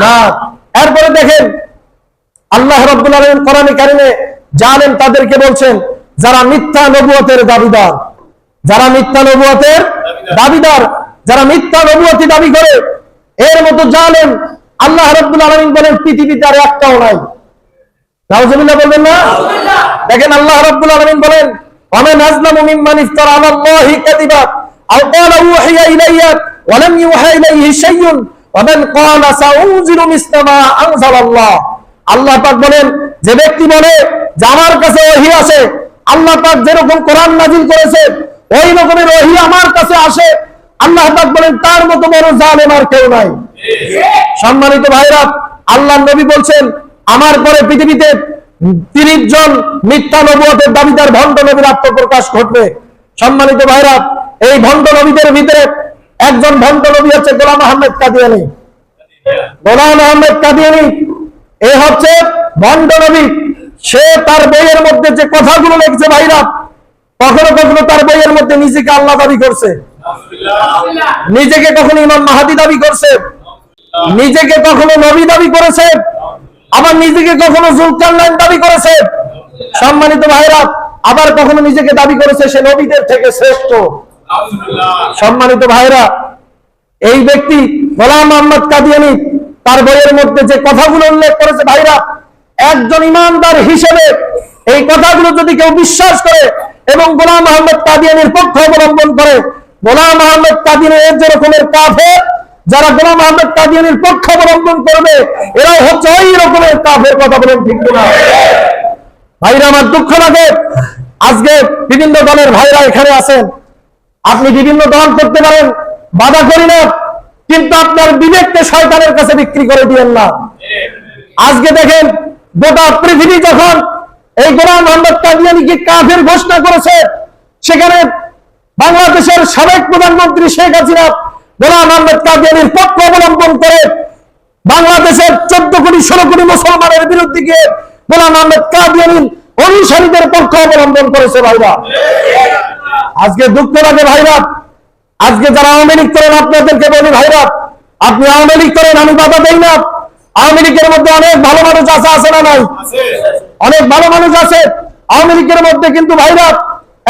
না। এরপরে দেখেন আল্লাহ কোরআনে কারিমে জানেন তাদেরকে বলছেন যারা মিথ্যা নবুয়তের দাবিদার যারা মিথ্যা নবুয়তের দাবিদার যারা মিথ্যা নবুয়তি দাবি করে এর মতো জানেন আল্লাহ রব্বুল আলমিন বলেন পৃথিবীতে আর একটাও নাই। নাউজুবিল্লাহ বলবেন না? দেখেন আল্লাহ রাব্বুল আলামিন বলেন ইউহা ইলাইহি আল্লাহ পাক বলেন, যে ব্যক্তি বলে যে আমার কাছে ওহী আছে আল্লাহ পাক যেরকম কোরআন নাযিল করেছে, ওই রকমের ওহী আমার কাছে আসে। আল্লাহ পাক বলেন, তার মতো বড় জালেম আর কেউ নাই। সম্মানিত ভাইরা, আল্লাহ নবী বলছেন, আমার পরে পৃথিবীতে তিরিশ জন মিথ্যা নবুয়তের দাবিদার ভণ্ড নবীর আত্মপ্রকাশ ঘটবে। সম্মানিত ভাইরা, এই ভণ্ড নবীদের ভিতরে একজন ভণ্ড নবী হচ্ছে গোলাম আহমেদ কাদিয়ানি। গোলাম আহমেদ কাদিয়ানি, এ হচ্ছে ভণ্ড নবী। সে তার বইয়ের মধ্যে যে কথাগুলো লিখছে ভাইরা, কখনো কখনো তার বইয়ের মধ্যে নিজেকে আল্লাহ দাবি করছে। নিজেকে কখনো ইমাম মাহাদি দাবি করছে। নিজেকে কখনো নবী দাবি করেছে। আবার নিজেকে কখনো জুলকারনাইন দাবি করেছে। সম্মানিত ভাইরা, আবার কখনো নিজেকে দাবি করেছে, সে নবীদের থেকে শ্রেষ্ঠ। সম্মানিত ভাইরা, এই ব্যক্তি গোলাম মোহাম্মদ কাদিয়ানি, তার বইয়ের মধ্যে যে কথাগুলো উল্লেখ করেছে ভাইরা, একজন ইমানদার হিসেবে এই কথাগুলো যদি কেউ বিশ্বাস করে এবং গোলাম আহমেদ কাদিয়ানির পক্ষ অবলম্বন করে, গোলাম আহমেদ কাদিয়ানের যে রকমের কাফের, যারা গোলাম আহমেদ কাদিয়ানির পক্ষ অবলম্বন করবে এরাও হচ্ছে ওই রকমের কাফের কথা বলেন ঠিক না ভাইরা, আমার দুঃখ লাগে, আজকে বিভিন্ন দলের ভাইরা এখানে আছেন। আপনি বিভিন্ন দল করতে পারেন, বাধা করি না, কিন্তু আপনার বিবেককে শয়তানের কাছে বিক্রি করে দিয়েন না। আজকে দেখেন, গোটা পৃথিবী যখন এই গোলাম মোহাম্মদ কাদিয়ানিকে কাফের ঘোষণা করেছে, সেখানে বাংলাদেশের সাবেক প্রধানমন্ত্রী শেখ হাসিনা গোলাম আহমেদ কাদিয়ানির পক্ষ অবলম্বন করে বাংলাদেশের চোদ্দ কোটি, ষোলো কোটি মুসলমানের বিরুদ্ধে গিয়ে গোলাম আহমেদ কাদিয়ানির অনুসারীদের পক্ষ অবলম্বন করেছে ভাইরা। আজকে দুঃখ লাগে ভাইরা আজকে যারা আওয়ামী লীগ করেন, আপনাদেরকে বলি ভাইরা আপনি আওয়ামী লীগ করেন, আমি বাধা দেই না। আওয়ামী লীগের মধ্যে অনেক ভালো মানুষ আছে আছে না নাই? অনেক ভালো মানুষ আছে। আওয়ামী লীগের মধ্যে কিন্তু ভাইরা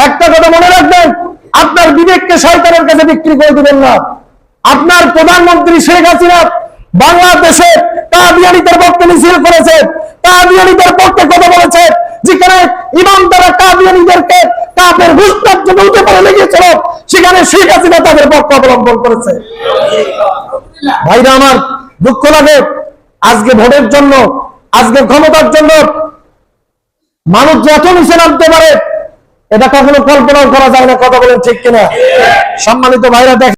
একটা কথা মনে রাখবেন, আপনার বিবেককে সরকারের কাছে বিক্রি করে দিবেন না। আপনার প্রধানমন্ত্রী শেখ হাসিনা বাংলাদেশে কাদিয়ানিদের পক্ষে মিছিল করেছে। কাদিয়ানিদের পক্ষে কথা বলেছে, যেখানে ইমাম তারা কাদিয়ানিদেরকে কাপের ঘুষটার উঠে পড়ে সেখানে শেখ হাসিনা তাদের পক্ষ অবলম্বন করেছে। ভাইরা আমার, দুঃখ লাগে। আজকে ভোটের জন্য, আজকে ক্ষমতার জন্য মানুষ যত নিচে নামতে পারে, এটা কখনো কল্পনাও করা যায় না, কথা বলেন ঠিক কিনা? সম্মানিত ভাইরা দেখ